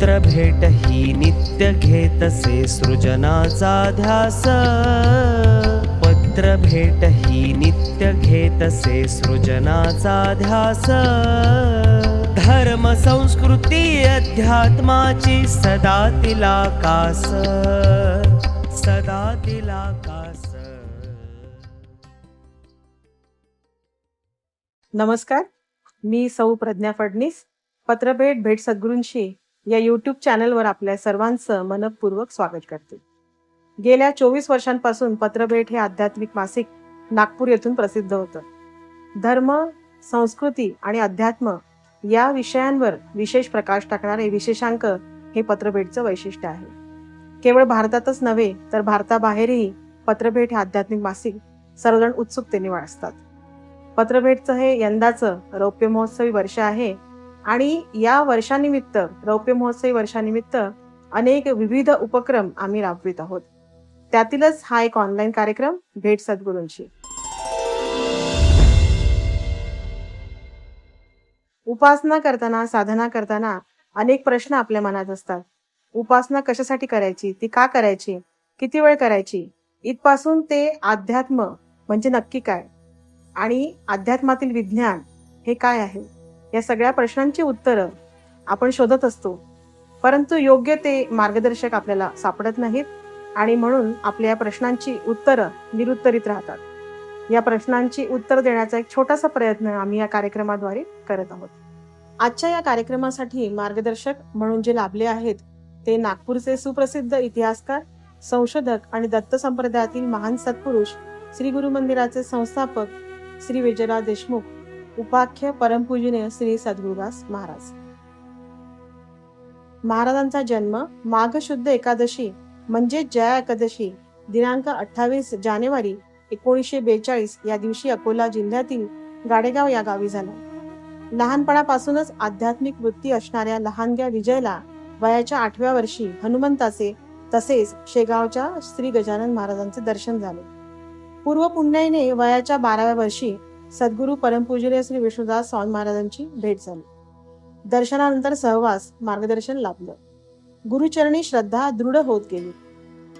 पत्र भेट ही नित्य घेतसे सृजनाचा ध्यास. पत्र भेट ही नित्य घेतसे सृजनाचा ध्यास. धर्म संस्कृती अध्यात्माची सदा तिला कास. सदा तिला कास. नमस्कार. मी सौ प्रज्ञा फडणीस पत्रभेट भेट सद्गुरूंशी या यूट्यूब चॅनलवर आपल्या सर्वांचं मनपूर्वक स्वागत करते. गेल्या चोवीस वर्षांपासून पत्रभेट हे आध्यात्मिक मासिक नागपूर येथून प्रसिद्ध होतं. धर्म संस्कृती आणि अध्यात्म या विषयांवर विशेष प्रकाश टाकणारे विशेषांक हे पत्रभेटचं वैशिष्ट्य आहे. केवळ भारतातच नव्हे तर भारताबाहेरही पत्रभेट हे आध्यात्मिक मासिक सर्वजण उत्सुकतेने वाचतात. पत्रभेटचं हे यंदाचं रौप्य महोत्सवी वर्ष आहे आणि या वर्षानिमित्त रौप्य महोत्सवी वर्षानिमित्त अनेक विविध उपक्रम आम्ही राबवित आहोत. त्यातीलच हा एक ऑनलाईन कार्यक्रम भेट सद्गुरूंशी. उपासना करताना साधना करताना अनेक प्रश्न आपल्या मनात असतात. उपासना कशासाठी करायची? ती का करायची? किती वेळ करायची? इथपासून ते अध्यात्म म्हणजे नक्की काय? आणि अध्यात्मातील विज्ञान हे काय आहे? या सगळ्या प्रश्नांची उत्तरं आपण शोधत असतो. परंतु योग्य ते मार्गदर्शक आपल्याला सापडत नाहीत आणि म्हणून आपल्या या प्रश्नांची उत्तरं निरुत्तरित राहतात. या प्रश्नांची उत्तर देण्याचा एक छोटासा प्रयत्न आम्ही या कार्यक्रमाद्वारे करत आहोत. आजच्या या कार्यक्रमासाठी मार्गदर्शक म्हणून जे लाभले आहेत ते नागपूरचे सुप्रसिद्ध इतिहासकार संशोधक आणि दत्त संप्रदायातील महान सत्पुरुष श्री गुरु मंदिराचे संस्थापक श्री विजयराव देशमुख उपाख्य परमपूजनीय श्री सद्गुरुदास महाराज. महाराजांचा जन्म माघ शुद्ध एकादशी म्हणजे जया एकादशी दिनांक अठ्ठावीस जानेवारी एकोणीसशे बेचाळीस या दिवशी अकोला जिल्ह्यातील गाडेगाव या गावी झाला. लहानपणापासूनच आध्यात्मिक वृत्ती असणाऱ्या लहानग्या विजयला वयाच्या आठव्या वर्षी हनुमंताचे तसेच शेगावच्या श्री गजानन महाराजांचे दर्शन झाले. पूर्व पुण्याईने वयाच्या बाराव्या वर्षी सद्गुरू परमपूजनीय श्री विष्णुदास स्वामी महाराजांची भेट झाली. दर्शनानंतर सहवास मार्गदर्शन लाभलं. गुरुचरणी श्रद्धा दृढ होत गेली.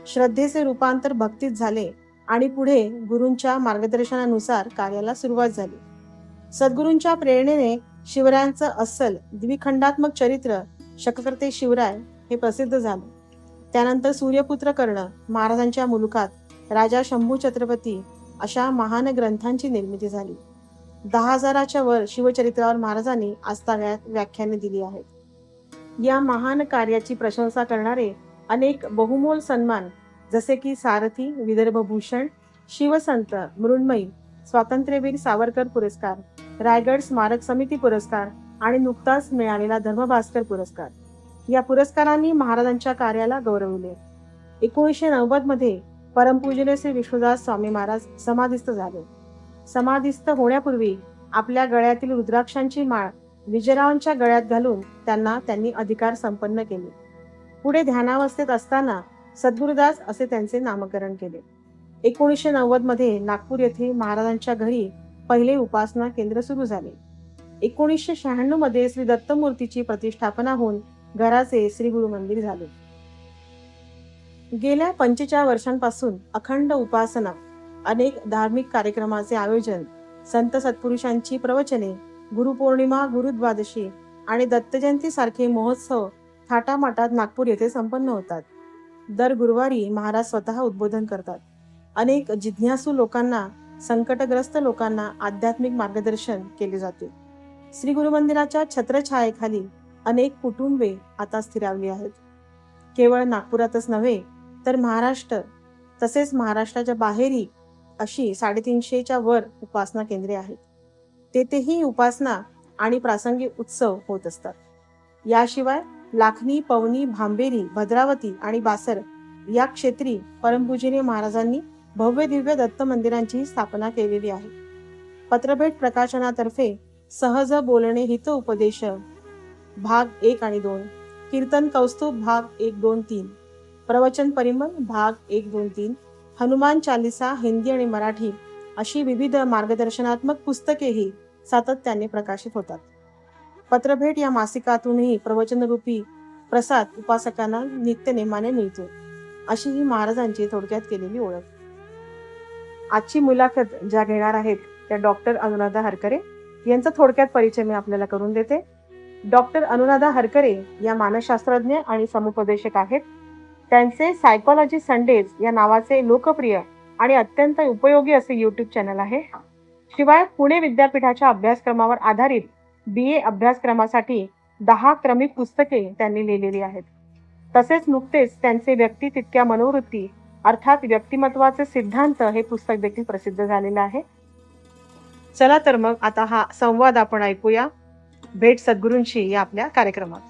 श्रद्धेचे रूपांतर भक्तीत झाले आणि पुढे गुरूंच्या मार्गदर्शनानुसार कार्याला सुरुवात झाली. सद्गुरूंच्या प्रेरणेने शिवरायांचं अस्सल द्विखंडात्मक चरित्र शककर्ते शिवराय हे प्रसिद्ध झालं. त्यानंतर सूर्यपुत्र कर्ण महाराजांच्या मुलुखात राजा शंभू छत्रपती अशा महान ग्रंथांची निर्मिती झाली. दहा हजाराच्या वर शिवचरित्रावर महाराजांनी आस्थाव्यात व्याख्याने दिली आहेत. या महान कार्याची प्रशंसा करणारे अनेक बहुमोल सन्मान जसे की सारथी विदर्भभूषण शिवसंत मृण्मयी स्वातंत्र्यवीर सावरकर पुरस्कार रायगड स्मारक समिती पुरस्कार आणि नुकताच मिळालेला धर्मभास्कर पुरस्कार. या पुरस्कारांनी महाराजांच्या कार्याला गौरवले. एकोणीसशे नव्वदमध्ये परमपूजने श्री विष्णुदास स्वामी महाराज समाधिस्थ झाले. समाधिस्थ होण्यापूर्वी आपल्या गळ्यातील रुद्राक्षांची माळ विजयरावांच्या गळ्यात घालून त्यांना त्यांनी अधिकार संपन्न केले. पुढे ध्यानावस्थेत असताना सद्गुरुदास असे त्यांचे नामकरण केले. एकोणीसशे नव्वदमध्ये नागपूर येथे महाराजांच्या घरी पहिले उपासना केंद्र सुरू झाले. एकोणीसशे शहाण्णवमध्ये श्री दत्तमूर्तीची प्रतिष्ठापना होऊन घराचे श्री गुरु मंदिर झाले. गेल्या पंचेचाळ वर्षांपासून अखंड उपासना अनेक धार्मिक कार्यक्रमाचे आयोजन संत सत्पुरुषांची प्रवचने गुरुपौर्णिमा गुरुद्वादशी आणि दत्तजयंती सारखे महोत्सव थाटामाटात नागपूर येथे संपन्न होतात. दर गुरुवारी महाराज स्वतः उद्बोधन करतात. अनेक जिज्ञासू लोकांना संकटग्रस्त लोकांना आध्यात्मिक मार्गदर्शन केले जाते. श्री गुरु मंदिराच्या छत्रछायेखाली अनेक कुटुंबे आता स्थिरावली आहेत. केवळ नागपुरातच नव्हे तर महाराष्ट्र तसेच महाराष्ट्राच्या बाहेरही अशी साडेतीनशेच्या वर उपासना केंद्रे आहेत. तेथेही उपासना आणि प्रासंगिक उत्सव होत असतात. याशिवाय लाखनी पवनी भांबेरी भद्रावती आणि बासर या क्षेत्री परमपूजनीय महाराजांनी भव्य दिव्य दत्त मंदिरांची स्थापना केलेली आहे. पत्रभेट प्रकाशनातर्फे सहज बोलणे हित उपदेश भाग एक आणि दोन कीर्तन कौस्तुभ भाग एक दोन तीन. प्रवचन परिमल भाग एक दोन तीन हनुमान चालिसा हिंदी आणि मराठी अशी विविध मार्गदर्शनात्मक पुस्तकेही सातत्याने प्रकाशित होतात. पत्रभेट या मासिकातूनही प्रवचनरूपी प्रसाद उपासकांना नित्य नेमाने मिळतो अशी ही महाराजांची थोडक्यात केलेली ओळख. आजची मुलाखत ज्या घेणार आहेत त्या डॉक्टर अनुराधा हरकरे यांचा थोडक्यात परिचय मी आपल्याला करून देते. डॉक्टर अनुराधा हरकरे या मानसशास्त्रज्ञ आणि समुपदेशक आहेत. त्यांचे सायकोलॉजी संडेज या नावाचे लोकप्रिय आणि अत्यंत उपयोगी असे यूट्यूब चॅनल आहे. शिवाय पुणे विद्यापीठाच्या अभ्यासक्रमावर आधारित बी ए अभ्यासक्रमासाठी दहा क्रमिक पुस्तके त्यांनी लिहिलेली आहेत. तसेच नुकतेच त्यांचे व्यक्ती तितक्या मनोवृत्ती अर्थात व्यक्तिमत्वाचे सिद्धांत हे पुस्तक देखील प्रसिद्ध झालेलं आहे. चला तर मग आता हा संवाद आपण ऐकूया. भेट सद्गुरूंशी या आपल्या कार्यक्रमात.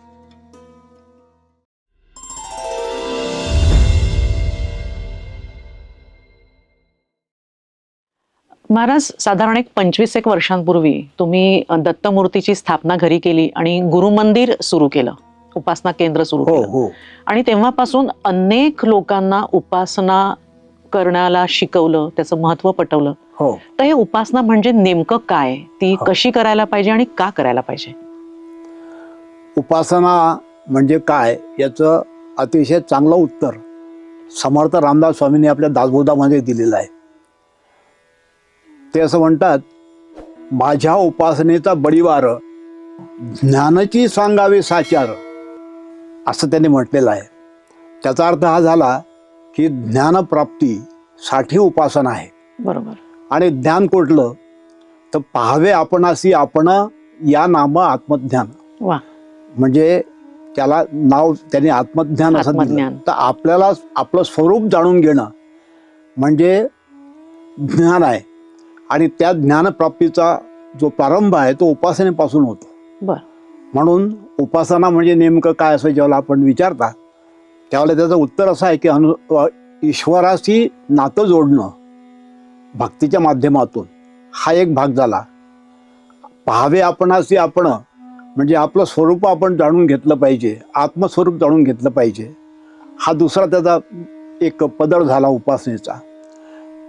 महाराज साधारण एक पंचवीस एक वर्षांपूर्वी तुम्ही दत्तमूर्तीची स्थापना घरी केली आणि गुरुमंदिर सुरू केलं. उपासना केंद्र सुरू हो केलं. हो. आणि तेव्हापासून अनेक लोकांना उपासना करण्याला शिकवलं त्याचं महत्त्व पटवलं. हो. तर हे उपासना म्हणजे नेमकं काय? ती हो. कशी करायला पाहिजे आणि का करायला पाहिजे? उपासना म्हणजे काय? याचं अतिशय चांगलं उत्तर समर्थ रामदास स्वामींनी आपल्या दासबोधामध्ये दिलेलं आहे. ते असं म्हणतात माझ्या उपासनेचा बळीवार ज्ञानाची सांगावे साचार असं त्यांनी म्हटलेलं आहे. त्याचा अर्थ हा झाला की ज्ञानप्राप्तीसाठी उपासना आहे. बरोबर. आणि ज्ञान कुठलं? तर पाहावे आपणासी आपण या नाम आत्मज्ञान. म्हणजे त्याला नाव त्यांनी आत्मज्ञान असं दिलं. तर आपल्याला आपलं स्वरूप जाणून घेणं म्हणजे ज्ञान आहे. आणि त्या ज्ञानप्राप्तीचा जो प्रारंभ आहे तो उपासनेपासून होतो. बर. म्हणून उपासना म्हणजे नेमकं काय असं जेव्हा आपण विचारता त्यावेळेला त्याचं उत्तर असं आहे की अनु ईश्वराशी नातं जोडणं भक्तीच्या माध्यमातून हा एक भाग झाला. पाहावे आपणाशी आपण म्हणजे आपलं स्वरूप आपण जाणून घेतलं पाहिजे आत्मस्वरूप जाणून घेतलं पाहिजे. हा दुसरा त्याचा एक पदर झाला उपासनेचा.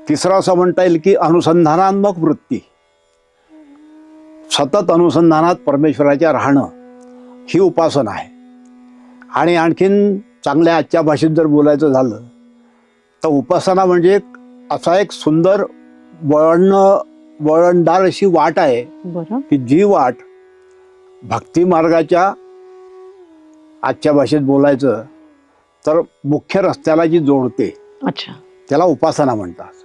तिसरा असं म्हणता येईल की अनुसंधानात्मक वृत्ती. सतत अनुसंधानात परमेश्वराच्या राहणं ही उपासना आहे. आणि आणखीन चांगल्या आजच्या भाषेत जर बोलायचं झालं तर उपासना म्हणजे असा एक सुंदर वळण वळणदार अशी वाट आहे की जी वाट भक्ती मार्गाच्या आजच्या भाषेत बोलायचं तर मुख्य रस्त्याला जी जोडते अच्छा. त्याला उपासना म्हणतात.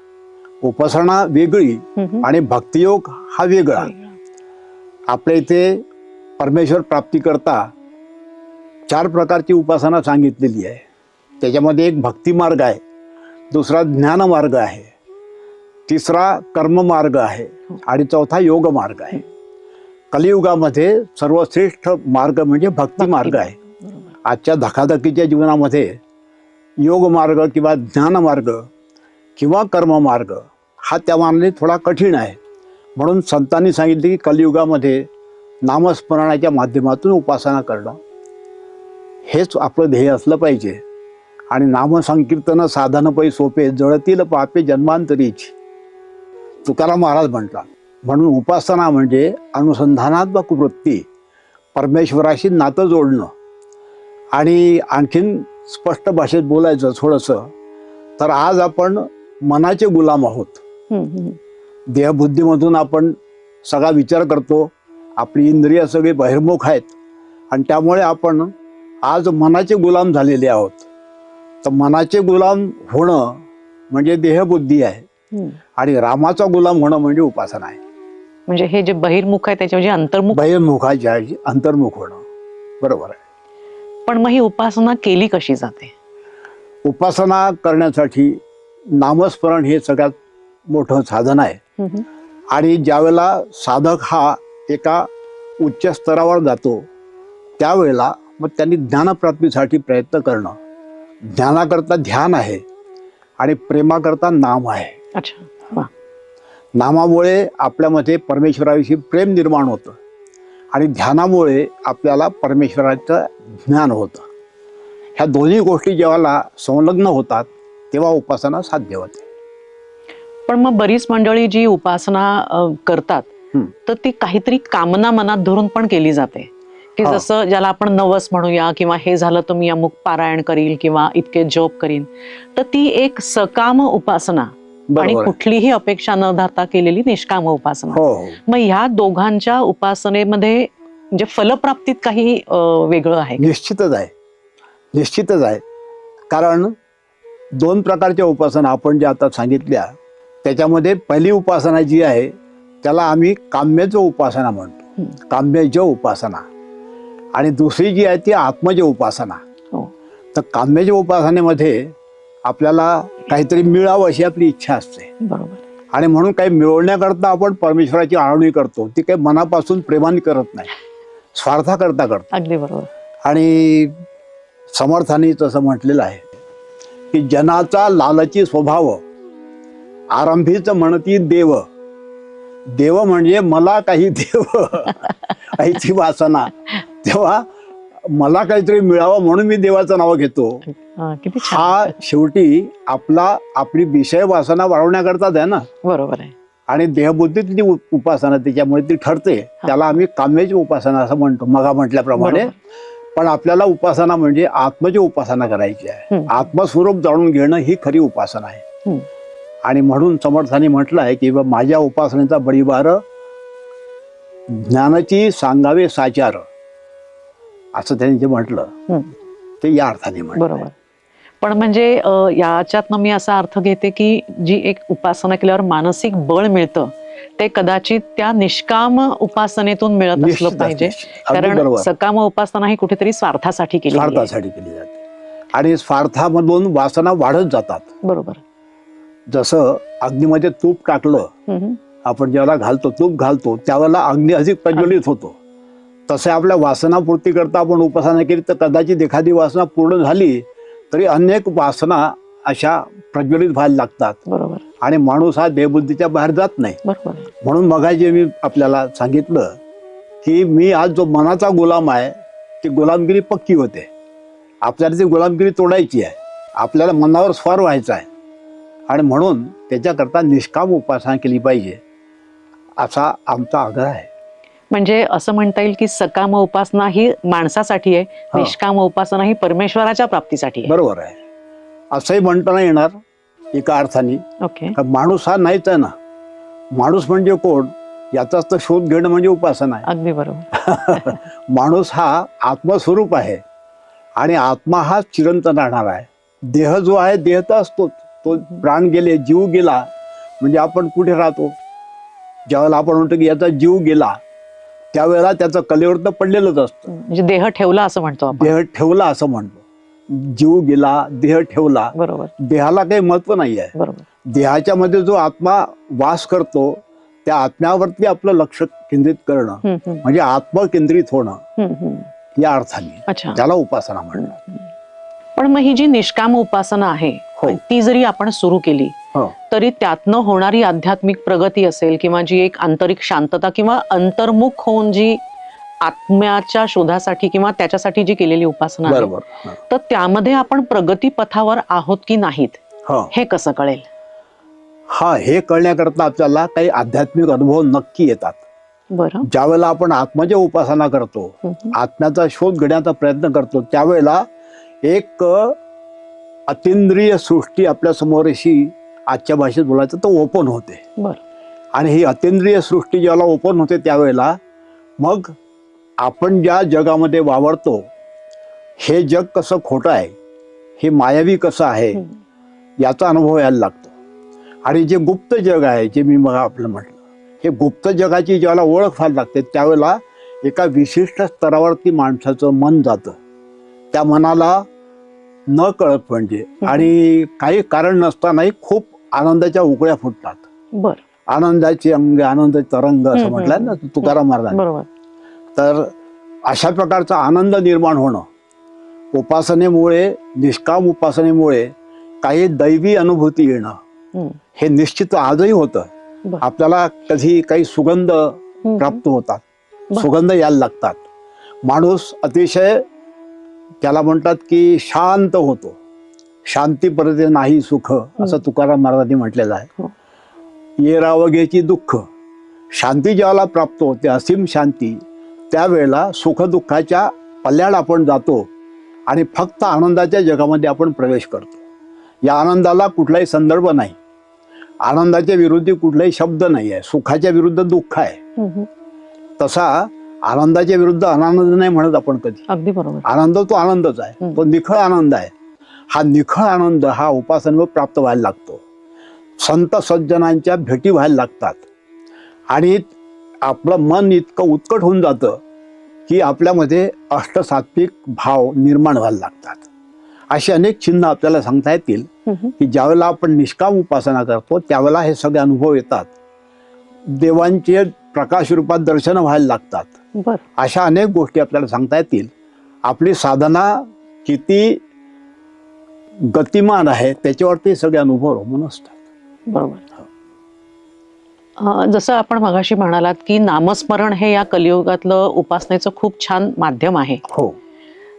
उपासना वेगळी. आणि भक्तियोग हा वेगळा. आपल्या इथे परमेश्वर प्राप्ती करता चार प्रकारची उपासना सांगितलेली आहे त्याच्यामध्ये एक भक्ती मार्ग आहे दुसरा ज्ञान मार्ग आहे तिसरा कर्म मार्ग आहे आणि चौथा योग मार्ग आहे कलियुगामध्ये सर्वश्रेष्ठ मार्ग म्हणजे भक्ती मार्ग आहे. आजच्या धकाधकीच्या जीवनामध्ये योग मार्ग किंवा ज्ञान मार्ग किंवा कर्म मार्ग हा त्या मानाने थोडा कठीण आहे. म्हणून संतांनी सांगितले की कलियुगामध्ये नामस्मरणाच्या माध्यमातून उपासना करणं हेच आपलं ध्येय असलं पाहिजे. आणि नामसंकीर्तन साधन पै सोपे जळतील पापे जन्मांतरीची. तुकाराम महाराज म्हणतात म्हणून उपासना म्हणजे अनुसंधानात्मक वृत्ती परमेश्वराशी नातं जोडणं. आणि आणखीन स्पष्ट भाषेत बोलायचं थोडंसं तर आज आपण मनाचे गुलाम आहोत. देहबुद्धीमधून आपण सगळा विचार करतो. आपली इंद्रिय सगळी बहिर्मुख आहेत. आणि त्यामुळे आपण आज मनाचे गुलाम झालेले आहोत. तर मनाचे गुलाम होणं म्हणजे देहबुद्धी आहे. आणि रामाचा गुलाम होणं म्हणजे उपासना आहे. म्हणजे हे जे बहिर्मुख आहे त्याच्या म्हणजे अंतर्मुख बहिर्मुखाच्या अंतर्मुख होणं. बरोबर आहे. पण मग ही उपासना केली कशी जाते? उपासना करण्यासाठी नामस्मरण हे सगळ्यात मोठं साधन आहे. आणि ज्यावेळेला साधक हा एका उच्च स्तरावर जातो त्यावेळेला मग त्यांनी ज्ञानप्राप्तीसाठी प्रयत्न करणं. ज्ञानाकरता ध्यान आहे आणि प्रेमाकरता नाम आहे. नामामुळे आपल्यामध्ये परमेश्वराविषयी प्रेम निर्माण होतं आणि ध्यानामुळे आपल्याला परमेश्वराचं ज्ञान होतं. ह्या दोन्ही गोष्टी जेव्हा संलग्न होतात तेव्हा उपासना साध्य होते पण मग बरीच मंडळी जी उपासना करतात. तर ती काहीतरी कामना मनात धरून पण केली जाते की हा. जसं ज्याला आपण नवस म्हणूया किंवा हे झालं तर मी अमुक पारायण करील किंवा इतके जॉब करीन तर ती एक सकाम उपासना आणि. कुठलीही अपेक्षा न धरता केलेली निष्काम उपासना हो हो मग ह्या दोघांच्या उपासनेमध्ये म्हणजे फलप्राप्तीत काही वेगळं आहे? निश्चितच आहे निश्चितच आहे कारण दोन प्रकारच्या उपासना आपण ज्या आता सांगितल्या त्याच्यामध्ये पहिली उपासना जी आहे त्याला आम्ही काम्यज उपासना म्हणतो. काम्यज उपासना. आणि दुसरी जी आहे ती आत्मज उपासना. हो. तर काम्यज उपासनेमध्ये आपल्याला काहीतरी मिळावं अशी आपली इच्छा असते. बरोबर. आणि म्हणून काही मिळवण्याकरता आपण परमेश्वराची आळवणी करतो. ती काही मनापासून प्रेमाने करत नाही. स्वार्थाकरता करतो. अगदी बरोबर. आणि समर्थाने तसं म्हटलेलं आहे. की जनाचा लालची स्वभाव. आरंभीच म्हणती देव. देव म्हणजे मला काही देव. ऐची वासना. तेव्हा मला काहीतरी मिळावं म्हणून मी देवाचं नाव घेतो. हा, शेवटी आपला आपली विषय वासना वाढवण्याकरताच आहे ना. बरोबर आहे. आणि देहबुद्धीतली उ- उपासना त्याच्यामुळे ती ठरते. त्याला आम्ही काम्याची उपासना असं म्हणतो. मगा म्हटल्याप्रमाणे. पण आपल्याला उपासना म्हणजे आत्मची उपासना करायची आहे. आत्मस्वरूप जाणून घेणं ही खरी उपासना आहे. आणि म्हणून समर्थाने म्हटलं आहे की माझ्या उपासनेचा बळीबार ज्ञानाची सांगावे साचार असं त्यांनी जे म्हटलं. ते या अर्थाने बरोबर पण म्हणजे याच्यातनं मी असा अर्थ घेते की जी एक उपासना केल्यावर मानसिक बळ मिळतं ते कदाचित त्या निष्काम उपासनेतून मिळत असलं पाहिजे. कारण. सकाम उपासना ही कुठेतरी स्वार्थासाठी केली. स्वार्थासाठी केली जाते. आणि स्वार्थामधून वासना वाढत जातात. बरोबर. जसं अग्नीमध्ये तूप टाकलं. आपण ज्याला घालतो तूप घालतो त्यावेळेला अग्नी अधिक प्रज्वलित होतो. तसे आपल्या वासनापूर्ती करता आपण उपासना केली तर कदाचित एखादी वासना पूर्ण झाली तरी अनेक वासना अशा प्रज्वलित व्हायला लागतात. बरोबर. आणि माणूस हा देहबुद्धीच्या बाहेर जात नाही. म्हणून मगाशी मी आपल्याला सांगितलं की मी आज जो मनाचा गुलाम आहे ती गुलामगिरी पक्की होते. आपल्याला ती गुलामगिरी तोडायची आहे. आपल्याला मनावर स्वार व्हायचा आहे. आणि म्हणून त्याच्याकरता निष्काम उपासना केली पाहिजे असा आमचा आग्रह आहे. म्हणजे असं म्हणता येईल की सकाम उपासना ही माणसासाठी आहे. निष्काम उपासना ही परमेश्वराच्या प्राप्तीसाठी बरोबर आहे. असंही म्हणता नाही येणार. एका अर्थाने. ओके का माणूस हा नाहीच आहे ना. माणूस म्हणजे कोण? याचाच तर शोध घेणं म्हणजे उपासना आहे. अगदी बरोबर. माणूस हा आत्मस्वरूप आहे. आणि आत्मा हा चिरंतन राहणार आहे. देह जो आहे देह तर असतोच. तो प्राण गेले जीव गेला म्हणजे आपण कुठे राहतो? ज्यावेळेला आपण म्हणतो की याचा जीव गेला त्यावेळेला त्याचं कलेवर तर पडलेलंच असतं. म्हणजे देह ठेवला असं म्हणतो आपण. देह ठेवला असं म्हणतो. जीव गेला देह ठेवला बरोबर. देहाला काही महत्त्व नाही आहे बरोबर. देहाच्या मध्ये जो आत्मा वास करतो त्या आत्म्यावरती आपलं लक्ष केंद्रित करणं म्हणजे आत्मकेंद्रित होणं हम्म, हम्म. या अर्थाने. अच्छा. त्याला उपासना म्हणतात. पण मग ही जी निष्काम उपासना आहे हो. ती जरी आपण सुरू केली हो. तरी त्यातनं होणारी आध्यात्मिक प्रगती असेल किंवा जी एक आंतरिक शांतता किंवा अंतर्मुख होऊन जी आत्म्याच्या शोधासाठी किंवा त्याच्यासाठी जी केलेली उपासना आहे. तर त्यामध्ये आपण प्रगती पथावर आहोत की नाहीत हो. हे कसं कळेल? हा हे कळण्याकरता आपल्याला काही आध्यात्मिक अनुभव नक्की येतात. बरं. ज्यावेळेला आपण आत्माच्या उपासना करतो. आत्म्याचा शोध घेण्याचा प्रयत्न करतो त्यावेळेला एक अतिंद्रिय सृष्टी आपल्यासमोर अशी आजच्या भाषेत बोलायचं तर ओपन होते. बरं. आणि ही अतिंद्रिय सृष्टी ज्याला ओपन होते त्यावेळेला मग आपण ज्या जगामध्ये वावरतो हे जग कसं खोटं आहे हे मायावी कसं आहे. याचा अनुभव यायला लागतो. आणि जे गुप्त जग आहे जे मी मग आपलं म्हटलं हे गुप्त जगाची ज्याला ओळख व्हायला लागते त्यावेळेला एका विशिष्ट स्तरावरती माणसाचं मन जातं. त्या मनाला न कळत म्हणजे. आणि काही कारण नसतानाही खूप आनंदाच्या उकळ्या फुटतात. बरं. आनंदाची अंग आनंदाची तरंग असं म्हटलं ना तुकाराम महाराज तर अशा प्रकारचा आनंद निर्माण होणं उपासनेमुळे निष्काम उपासनेमुळे काही दैवी अनुभूती येणं. हे निश्चित आजही होतं. आपल्याला कधी काही सुगंध. प्राप्त होतात. सुगंध यायला लागतात माणूस अतिशय त्याला म्हणतात की शांत होतो शांती परत नाही सुख असं तुकाराम महाराजांनी म्हटलेलं आहे हो. ये रावगेची दुःख शांती ज्याला प्राप्त होते असीम शांती त्यावेळेला सुखदुःखाच्या पल्ल्याड आपण जातो आणि फक्त आनंदाच्या जगामध्ये आपण प्रवेश करतो. या आनंदाला कुठलाही संदर्भ नाही. आनंदाच्या विरुद्ध कुठलाही शब्द नाही आहे. सुखाच्या विरुद्ध दुःख आहे. तसा आनंदाच्या विरुद्ध आनंद नाही म्हणत आपण कधी. अगदी बरोबर. आनंद तो आनंदच आहे. तो निखळ आनंद आहे. हा निखळ आनंद हा उपासनेवर प्राप्त व्हायला लागतो. संत सज्जनांच्या भेटी व्हायला लागतात. आणि आपलं मन इतकं उत्कट होऊन जातं की आपल्यामध्ये अष्टसात्विक भाव निर्माण व्हायला लागतात. अशी अनेक चिन्ह आपल्याला सांगता येतील. की ज्यावेळेला आपण निष्काम उपासना करतो त्यावेळेला हे सगळे अनुभव येतात. देवांचे प्रकाश रूपात दर्शनं व्हायला लागतात. अशा अनेक गोष्टी आपल्याला सांगता येतील. आपली साधना किती गतिमान आहे त्याच्यावरती सगळे अनुभव अवलंबून असतात. बरोबर. जसं आपण मगाशी म्हणालात की नामस्मरण हे या कलियुगातलं उपासनेचं खूप छान माध्यम आहे. हो.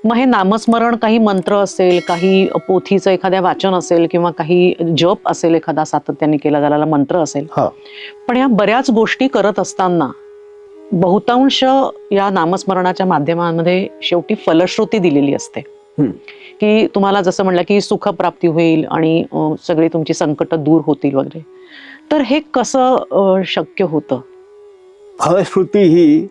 मग हे नामस्मरण काही मंत्र असेल काही पोथीचं एखाद्या वाचन असेल किंवा काही जप असेल एखादा सातत्याने केला गेलेला मंत्र असेल. हा. पण या बऱ्याच गोष्टी करत असताना बहुतांश या नामस्मरणाच्या माध्यमांमध्ये शेवटी फलश्रुती दिलेली असते. की तुम्हाला जसं म्हणलं की सुखप्राप्ती होईल आणि सगळी तुमची संकट दूर होतील वगैरे. तर हे कसं शक्य होतं? फलश्रुती ही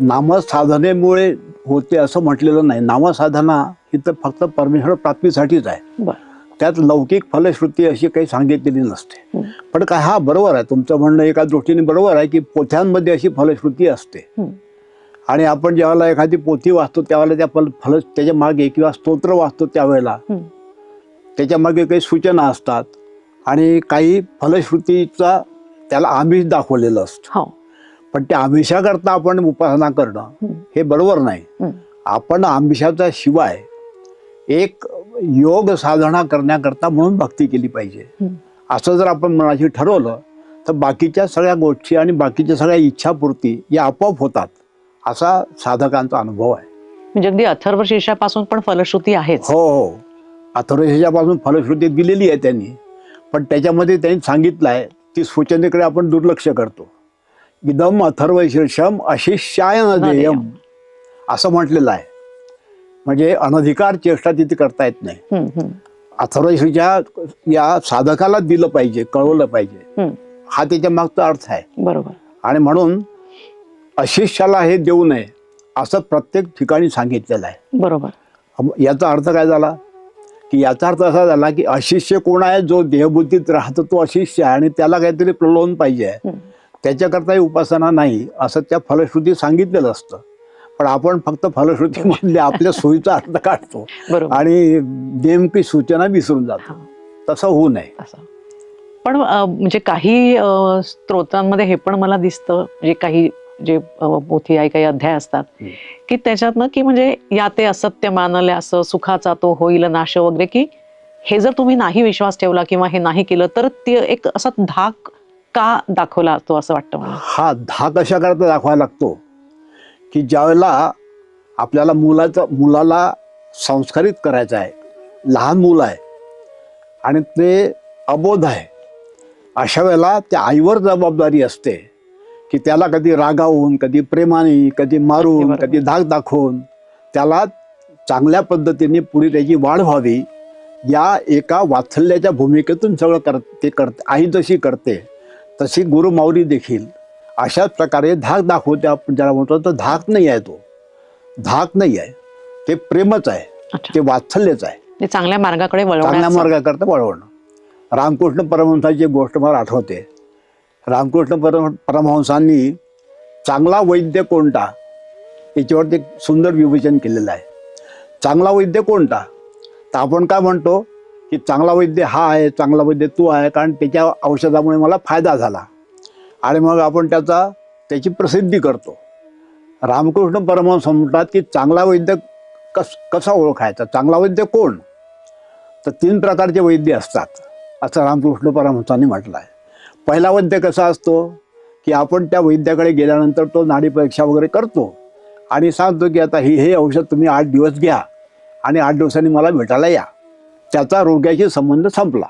नामसाधनेमुळे होते असं म्हटलेलं नाही. नामसाधना ही तर फक्त परमेश्वर प्राप्तीसाठीच आहे. त्यात लौकिक फलश्रुती अशी काही सांगितलेली नसते. पण काय हा बरोबर आहे. तुमचं म्हणणं एका दृष्टीने बरोबर आहे की पोथ्यांमध्ये अशी फलश्रुती असते. आणि आपण ज्यावेळेला एखादी पोथी वाचतो त्यावेळेला त्या फल फल त्याच्यामागे किंवा स्तोत्र वाचतो त्यावेळेला. त्याच्यामागे काही सूचना असतात. आणि काही फलश्रुतीचा त्याला आमिष दाखवलेलं असतं. हो. पण त्या आमिषाकरता आपण उपासना करणं. हे बरोबर नाही. आपण आमिषाचा शिवाय एक योग साधना करण्याकरता म्हणून भक्ती केली पाहिजे. असं जर आपण मनाशी ठरवलं तर बाकीच्या सगळ्या गोष्टी आणि बाकीच्या सगळ्या इच्छापूर्ती या आपोआप होतात असा साधकांचा अनुभव आहे. म्हणजे अगदी अथर्व शीर्षापासून पण फलश्रुती आहेच. हो हो. अथर्वशीच्यापासून फलश्रुती दिलेली आहे त्यांनी. पण त्याच्यामध्ये त्यांनी सांगितलं आहे ती सूचनेकडे आपण दुर्लक्ष करतो. इदम अथर्व शीर्षम अशिष्याय न देयम असं म्हटलेलं आहे. म्हणजे अनधिकार चेष्टा तिथे करता येत नाही. अथर्वशीच्या या साधकाला दिलं पाहिजे कळवलं पाहिजे. हा त्याच्या मागचा अर्थ आहे. बरोबर. आणि म्हणून अशिष्याला हे देऊ नये असं प्रत्येक ठिकाणी सांगितलेलं आहे. बरोबर. याचा अर्थ काय झाला? की याचा अर्थ असा झाला की अशिष्य कोण आहे? जो देहबुद्धीत राहतो तो अशिष्य आहे आणि त्याला काहीतरी प्रलोभन पाहिजे. त्याच्याकरताही उपासना नाही असं त्या फलश्रुती सांगितलेलं असतं. पण आपण फक्त फलश्रुती मधले आपल्या सोयीचा अर्थ काढतो. आणि नेमकी सूचना विसरून जातो. तसं होऊ नये. असं. पण म्हणजे काही स्त्रोतांमध्ये हे पण मला दिसतं म्हणजे काही जे पोथी आहे काही अध्याय असतात. की त्याच्यातनं की म्हणजे या ते असत्य मानले असं सुखाचा तो होईल नाश वगैरे की हे जर तुम्ही नाही विश्वास ठेवला किंवा हे नाही केलं तर ते एक असा धाक का दाखवला तो असं वाटतं मला हा धाक कशा करता दाखवायला लागतो की ज्यावेळेला आपल्याला मुलाचं मुलाला संस्कारित करायचं आहे लहान मुलं आहे आणि ते अबोध आहे अशा वेळेला त्या आईवर जबाबदारी असते की त्याला कधी रागावून कधी प्रेमाने कधी मारून. कधी धाक दाखवून त्याला चांगल्या पद्धतीने पुढे त्याची वाढ व्हावी. या एका वात्सल्याच्या भूमिकेतून सगळं कर ते करते आई जशी करते तशी गुरुमाऊली देखील. अशाच प्रकारे धाक दाखवते आपण ज्याला म्हणतो तो धाक नाही आहे तो. धाक नाही आहे. ते प्रेमच आहे. ते वात्सल्यच आहे. ते चांगल्या मार्गाकडे चांगल्या मार्गाकरता वळवणं. रामकृष्ण परमहंसाची गोष्ट मला आठवते. रामकृष्ण परम परमहंसांनी चांगला वैद्य कोणता? याच्यावरती एक सुंदर विवेचन केलेलं आहे. चांगला वैद्य कोणता? तर आपण काय म्हणतो की चांगला वैद्य हा आहे चांगला वैद्य तू आहे कारण त्याच्या औषधामुळे मला फायदा झाला. आणि मग आपण त्याचा त्याची प्रसिद्धी करतो. रामकृष्ण परमहंस म्हणतात की चांगला वैद्य कस कसा ओळखायचा? चांगला वैद्य कोण? तर तीन प्रकारचे वैद्य असतात असं रामकृष्ण परमहंसांनी म्हटलं आहे पहिला वैद्य कसा असतो? की आपण त्या वैद्याकडे गेल्यानंतर तो नाडी परीक्षा वगैरे करतो. आणि सांगतो की आता ही हे औषध तुम्ही आठ दिवस घ्या आणि आठ दिवसांनी मला भेटायला या. त्याचा रोग्याशी संबंध संपला.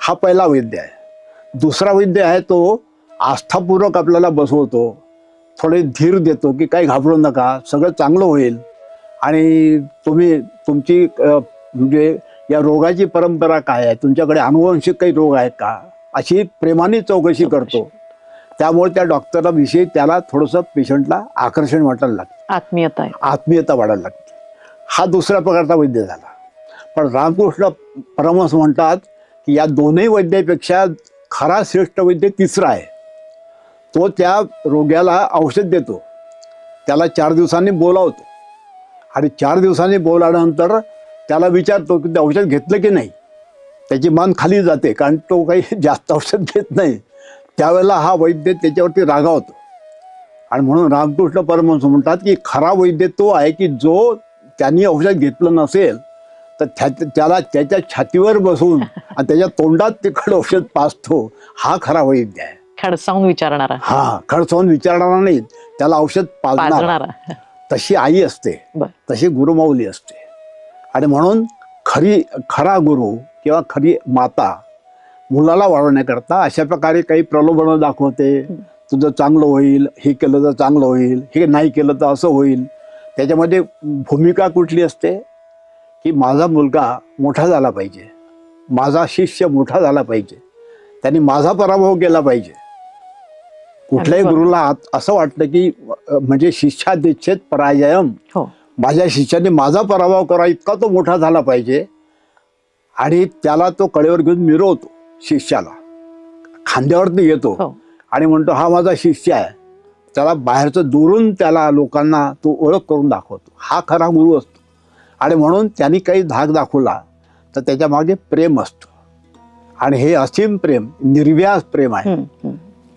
हा पहिला वैद्य आहे. दुसरा वैद्य आहे तो आस्थापूर्वक आपल्याला बसवतो. थोडे धीर देतो की काही घाबरू नका सगळं चांगलं होईल. आणि तुम्ही तुमची म्हणजे या रोगाची परंपरा काय आहे? तुमच्याकडे अनुवंशिक काही रोग आहेत का? अशी प्रेमाने चौकशी करतो. त्यामुळे त्या डॉक्टरला विषयी त्याला थोडंसं पेशंटला आकर्षण वाटायला लागतं. आत्मीयता आत्मीयता वाढायला लागते. हा दुसऱ्या प्रकारचा वैद्य झाला. पण रामकृष्ण परमहंस म्हणतात की या दोन्ही वैद्यापेक्षा खरा श्रेष्ठ वैद्य तिसरा आहे. तो त्या रोग्याला औषध देतो. त्याला चार दिवसांनी बोलावतो. आणि चार दिवसांनी बोलाल्यानंतर त्याला विचारतो की ते औषध घेतलं की नाही? त्याची मान खाली जाते कारण तो काही जास्त औषध घेत नाही. त्यावेळेला हा वैद्य त्याच्यावरती रागावतो. आणि म्हणून रामकृष्ण परमहंस म्हणतात की खरा वैद्य तो आहे की जो त्यांनी औषध घेतलं नसेल तर त्या त्याला त्याच्या छातीवर बसून आणि त्याच्या तोंडात तिकड औषध पाजतो हा खरा वैद्य आहे. खडसावून विचारणारा. हा खडसावून विचारणारा नाही त्याला औषध पाजणार. तशी आई असते तशी गुरुमाऊली असते. आणि म्हणून खरी खरा गुरु किंवा खरी माता मुलाला वाढवण्याकरता अशा प्रकारे काही प्रलोभनं दाखवते. तुझं चांगलं होईल हे केलं तर चांगलं होईल हे नाही केलं तर असं होईल. त्याच्यामध्ये भूमिका कुठली असते? की माझा मुलगा मोठा झाला पाहिजे. माझा शिष्य मोठा झाला पाहिजे. त्यांनी माझा पराभव केला पाहिजे. कुठल्याही. गुरुला आत- असं वाटतं की म्हणजे शिष्यादिच्छेद पराजयम. हो. माझ्या शिष्याने माझा पराभव करा इतका तो मोठा झाला पाहिजे. आणि त्याला तो कडेवर घेऊन मिरवतो शिष्याला. खांद्यावरती घेतो हो. आणि म्हणतो हा माझा शिष्य आहे. त्याला बाहेरचं दुरून त्याला लोकांना तो ओळख करून दाखवतो. हा खरा गुरु असतो. आणि म्हणून त्यांनी काही धाक दाखवला तर त्याच्यामागे प्रेम असतं. आणि हे असीम प्रेम निर्व्यास प्रेम आहे.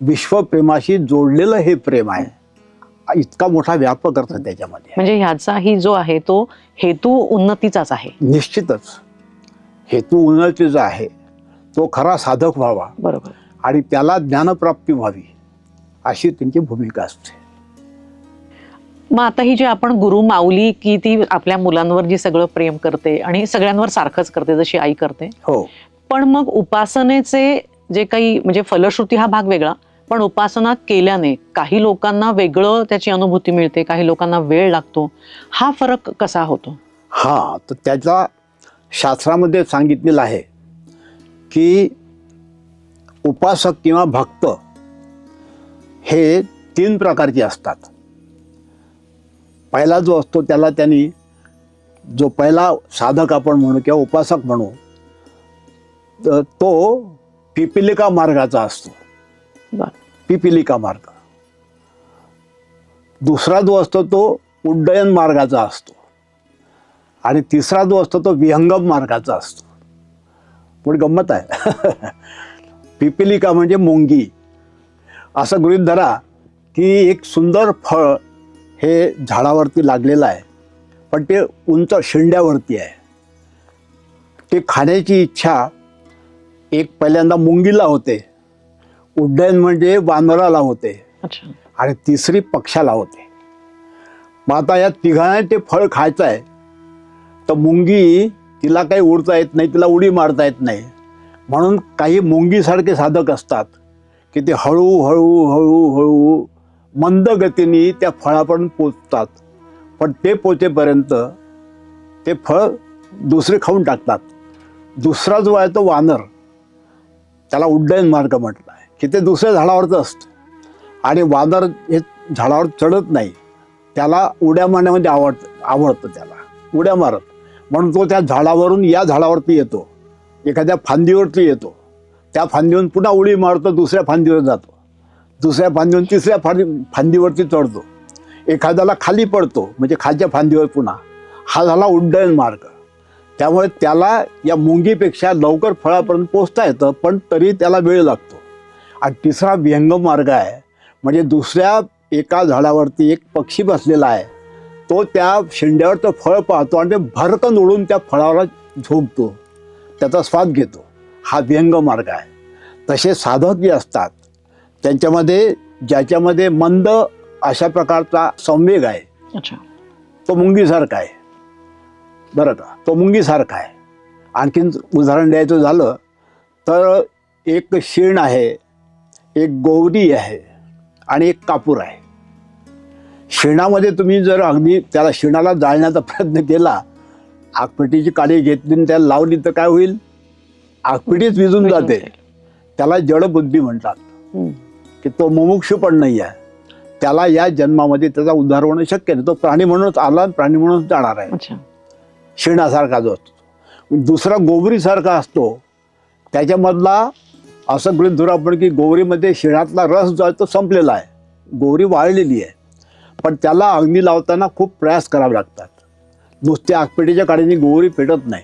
विश्वप्रेमाशी जोडलेलं हे प्रेम आहे. इतका मोठा व्यापक अर्थ त्याच्यामध्ये. म्हणजे ह्याचाही जो आहे तो हेतू उन्नतीचाच आहे. निश्चितच. हेतू उन्नतीचा आहे तो खरा साधक व्हावा. बरोबर. आणि त्याला ज्ञानप्राप्ती व्हावी अशी त्यांची भूमिका असते. मग आता ही जी आपण गुरु माऊली की ती आपल्या मुलांवर जी सगळं प्रेम करते आणि सगळ्यांवर सारखंच करते जशी आई करते. हो. पण मग उपासनेचे जे काही म्हणजे फलश्रुती हा भाग वेगळा पण उपासना केल्याने काही लोकांना वेगळं त्याची अनुभूती मिळते काही लोकांना वेळ लागतो. हा फरक कसा होतो? हा तर त्याचा शास्त्रामध्ये सांगितलेलं आहे की उपासक किंवा भक्त हे तीन प्रकारचे असतात. पहिला जो असतो त्याला त्यांनी जो पहिला साधक आपण म्हणू किंवा उपासक म्हणू तर तो पिपिलिका मार्गाचा असतो. पिपिलिका मार्ग. दुसरा जो असतो तो उड्डयन मार्गाचा असतो. आणि तिसरा जो असतो तो विहंगम मार्गाचा असतो. पुढे गंमत आहे. पिपिलिका म्हणजे मुंगी. असं गृहीत धरा की एक सुंदर फळ हे झाडावरती लागलेलं आहे पण ते उंच शेंड्यावरती आहे. ते खाण्याची इच्छा एक पहिल्यांदा मुंगीला होते उड्डयन म्हणजे वानराला होते आणि तिसरी पक्षाला होते. मग आता या तिघांना ते फळ खायचं आहे तर मुंगी तिला काही उडता येत नाही तिला उडी मारता येत नाही. म्हणून काही मुंगीसारखे साधक असतात की ते हळूहळू हळूहळू मंद गतीने त्या फळापर्यंत पोचतात. पण ते पोचेपर्यंत ते फळ दुसरे खाऊन टाकतात. दुसरा जो आहे तो वानर. त्याला उड्डयन मार्ग म्हटला आहे की ते दुसऱ्या झाडावरचं असतं. आणि वानर हे झाडावर चढत नाही. त्याला उड्या मारण्यामध्ये आवडतं आवडतं त्याला. उड्या मारत. म्हणून तो त्या झाडावरून या झाडावरती येतो. एखाद्या फांदीवरती येतो. त्या फांदीवरून पुन्हा उडी मारतो दुसऱ्या फांदीवर जातो. दुसऱ्या फांदीवरून तिसऱ्या फांदी फांदीवरती चढतो. एखाद्याला खाली पडतो म्हणजे खालच्या फांदीवर पुन्हा. हा झाला उड्डयन मार्ग. त्यामुळे त्याला या मुंगीपेक्षा लवकर फळापर्यंत पोचता येतं पण तरी त्याला वेळ लागतो. आणि तिसरा व्यंगम मार्ग आहे. म्हणजे दुसऱ्या एका झाडावरती एक पक्षी बसलेला आहे. तो त्या शेंड्यावरचं फळ पाहतो आणि ते भरकन उडून त्या फळाला झोपतो. त्याचा स्वाद घेतो. हा व्यंग मार्ग आहे. तसे साधक जे असतात त्यांच्यामध्ये ज्याच्यामध्ये मंद अशा प्रकारचा संवेग आहे अच्छा. तो मुंगीसारखा आहे. बरं का? तो मुंगीसारखा आहे. आणखीन उदाहरण द्यायचं झालं तर एक शेण आहे एक गोवरी आहे आणि एक कापूर आहे. शेणामध्ये तुम्ही जर अगदी त्याला शेणाला जाळण्याचा प्रयत्न केला आगपेटीची काडी घेतली आणि त्याला लावली तर काय होईल? आगपेटीच विजून जाते. त्याला जडबुद्धी म्हणतात. की तो मुमुक्षू पण नाही आहे. त्याला या जन्मामध्ये त्याचा उद्धार होणं शक्य नाही. तो प्राणी म्हणूनच आला आणि प्राणी म्हणूनच जाणार आहे. शेणासारखा जो असतो दुसरा गोवरीसारखा असतो. त्याच्यामधला असं गृहित धरू आपण की गोवरीमध्ये शेणातला रस जो आहे तो संपलेला आहे. गोवरी वाळलेली आहे. पण त्याला अग्नी लावताना खूप प्रयास करावे लागतात. नुसत्या आगपेटीच्या काडीने गोवरी पेटत नाही.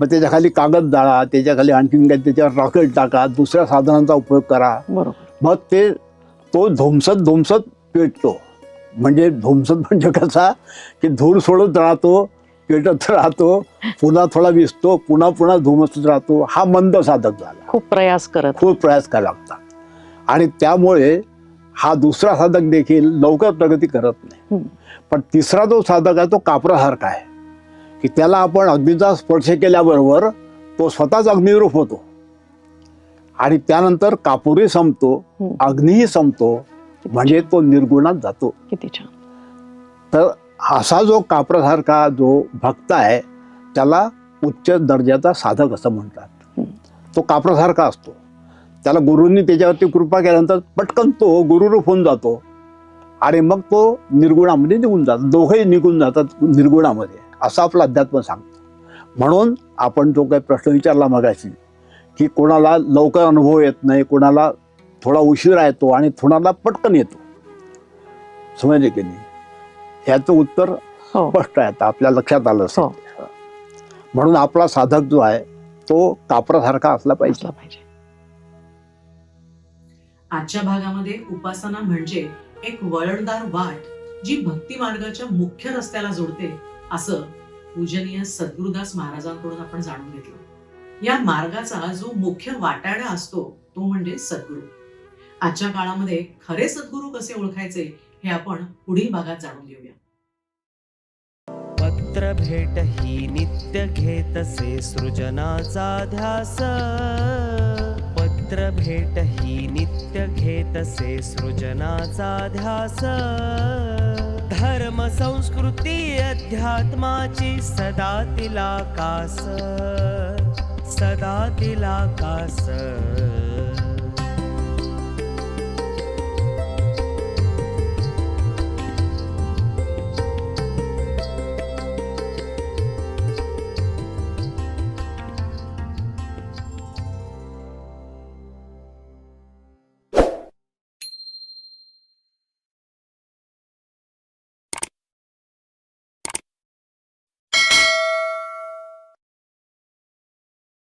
मग त्याच्याखाली कागद जाळा त्याच्याखाली आणखीन काही त्याच्यावर रॉकेट टाका दुसऱ्या साधनांचा उपयोग करा. बरोबर. मग ते तो धुमसत धुमसत पेटतो. म्हणजे धुमसत म्हणजे कसा की धूर सोडत राहतो पेटत राहतो पुन्हा थोडा विसतो पुन्हा पुन्हा धुमसत राहतो. हा मंद साधक झाला. खूप प्रयास करत. खूप प्रयास करावे लागतात. आणि त्यामुळे हा दुसरा साधक देखील लवकर प्रगती करत नाही. पण तिसरा जो साधक आहे तो कापरासारखा आहे की त्याला आपण अग्नीचा स्पर्श केल्याबरोबर तो स्वतःच अग्निरूप होतो. आणि त्यानंतर कापूरही संपतो. अग्नीही संपतो म्हणजे तो निर्गुणात जातो. किती छान. तर असा जो कापरासारखा जो भक्त आहे त्याला उच्च दर्जाचा साधक असं म्हणतात. तो कापरासारखा असतो. त्याला गुरूंनी त्याच्यावरती कृपा केल्यानंतर पटकन तो गुरुरूप होऊन जातो. आणि मग तो निर्गुणामध्ये निघून जातो. दोघंही निघून जातात निर्गुणामध्ये. असं आपलं अध्यात्म सांगतं. म्हणून आपण जो काही प्रश्न विचारला मगाशी की कोणाला लवकर अनुभव येत नाही कोणाला थोडा उशिरा येतो आणि कोणाला पटकन येतो. समजले की नाही? ह्याचं उत्तर हो. स्पष्ट आहे. आता आपल्या लक्षात आलं हो. असेल म्हणून आपला साधक जो आहे तो कापरासारखा असला पाहिजे. असलं पाहिजे. आजच्या भागामध्ये उपासना म्हणजे एक वळणदार वाट जी भक्ती मार्गाच्या मुख्य रस्त्याला जोडते असं पूजनीय सद्गुरुदास महाराजांकडून आपण जाणून घेतलं. या मार्गाचा जो मुख्य वाटाडा असतो तो म्हणजे सद्गुरू. आजच्या काळामध्ये खरे सद्गुरू कसे ओळखायचे हे आपण पुढील भागात जाणून घेऊया. पत्र भेट ही नित्य घेतसे सृजनाचा ध्यास. पत्र भेट ही नित्य घेतसे सृजनाचा ध्यास. धर्म संस्कृती अध्यात्माची सदा तिला कास. सदा तिला कास.